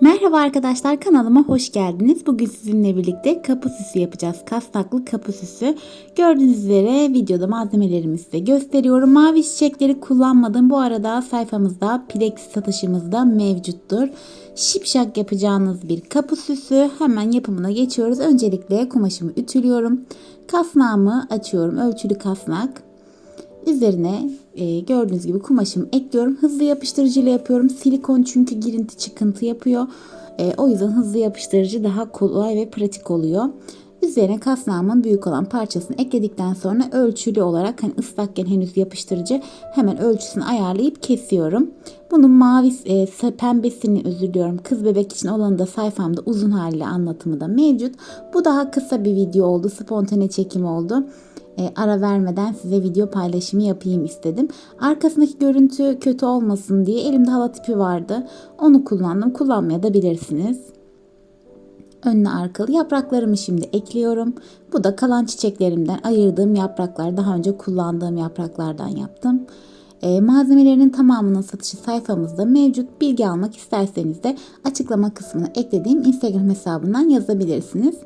Merhaba arkadaşlar kanalıma hoş geldiniz. Bugün sizinle birlikte kapı süsü yapacağız. Kasnaklı kapı süsü. Gördüğünüz üzere videoda malzemelerimi size gösteriyorum. Mavi çiçekleri kullanmadım. Bu arada sayfamızda Plex satışımızda mevcuttur. Şipşak yapacağınız bir kapı süsü. Hemen yapımına geçiyoruz. Öncelikle kumaşımı ütülüyorum. Kasnağımı açıyorum. Ölçülü kasnak. Üzerine e, gördüğünüz gibi kumaşımı ekliyorum. Hızlı yapıştırıcıyla yapıyorum. Silikon çünkü girinti çıkıntı yapıyor. E, o yüzden hızlı yapıştırıcı daha kolay ve pratik oluyor. Üzerine kasnağımın büyük olan parçasını ekledikten sonra ölçülü olarak hani ıslakken henüz yapıştırıcı hemen ölçüsünü ayarlayıp kesiyorum. Bunun mavi e, pembesini özür diliyorum. Kız bebek için olanı da sayfamda uzun haliyle anlatımı da mevcut. Bu daha kısa bir video oldu. Spontane çekim oldu e, ara vermeden size video paylaşımı yapayım istedim. Arkasındaki görüntü kötü olmasın diye elimde hava tipi vardı. Onu kullandım. Kullanmaya da bilirsiniz. Önüne arkalı yapraklarımı şimdi ekliyorum. Bu da kalan çiçeklerimden ayırdığım yapraklar. Daha önce kullandığım yapraklardan yaptım. E, malzemelerinin tamamının satışı sayfamızda mevcut. Bilgi almak isterseniz de açıklama kısmına eklediğim Instagram hesabından yazabilirsiniz.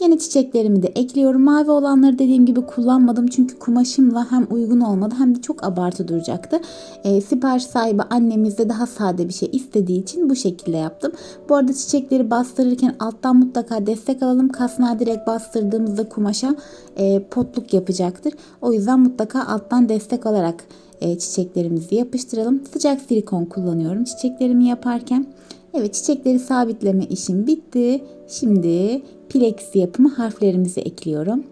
Yeni çiçeklerimi de ekliyorum. Mavi olanları dediğim gibi kullanmadım. Çünkü kumaşımla hem uygun olmadı hem de çok abartı duracaktı. E, sipariş sahibi annemiz de daha sade bir şey istediği için bu şekilde yaptım. Bu arada çiçekleri bastırırken alttan mutlaka destek alalım. Kasnağı direkt bastırdığımızda kumaşa e, potluk yapacaktır. O yüzden mutlaka alttan destek alarak e, çiçeklerimizi yapıştıralım. Sıcak silikon kullanıyorum çiçeklerimi yaparken. Evet çiçekleri sabitleme işim bitti. Şimdi Plex yapımı harflerimizi ekliyorum.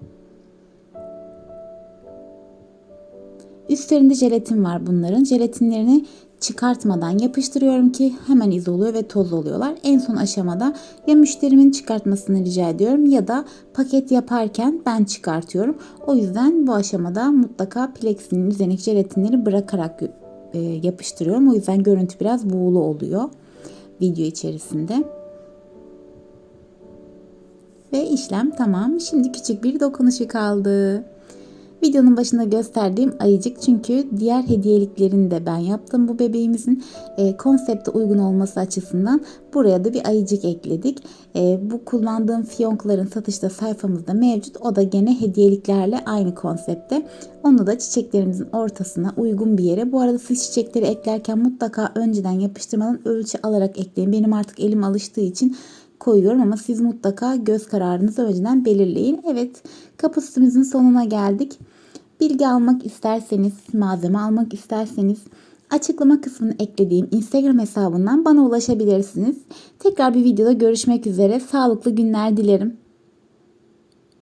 Üstlerinde jelatin var bunların. Jelatinlerini çıkartmadan yapıştırıyorum ki hemen iz oluyor ve toz oluyorlar. En son aşamada ya müşterimin çıkartmasını rica ediyorum ya da paket yaparken ben çıkartıyorum. O yüzden bu aşamada mutlaka plexinin üzerindeki jelatinleri bırakarak e, yapıştırıyorum. O yüzden görüntü biraz buğulu oluyor video içerisinde. Ve işlem tamam. Şimdi küçük bir dokunuşu kaldı. Videonun başında gösterdiğim ayıcık çünkü diğer hediyeliklerini de ben yaptım bu bebeğimizin e, konsepte uygun olması açısından buraya da bir ayıcık ekledik. E, bu kullandığım fiyonkların satışta sayfamızda mevcut. O da gene hediyeliklerle aynı konsepte. Onu da çiçeklerimizin ortasına uygun bir yere. Bu arada siz çiçekleri eklerken mutlaka önceden yapıştırmadan ölçü alarak ekleyin. Benim artık elim alıştığı için koyuyorum ama siz mutlaka göz kararınızı önceden belirleyin. Evet kapasitemizin sonuna geldik. Bilgi almak isterseniz, malzeme almak isterseniz açıklama kısmını eklediğim Instagram hesabından bana ulaşabilirsiniz. Tekrar bir videoda görüşmek üzere. Sağlıklı günler dilerim.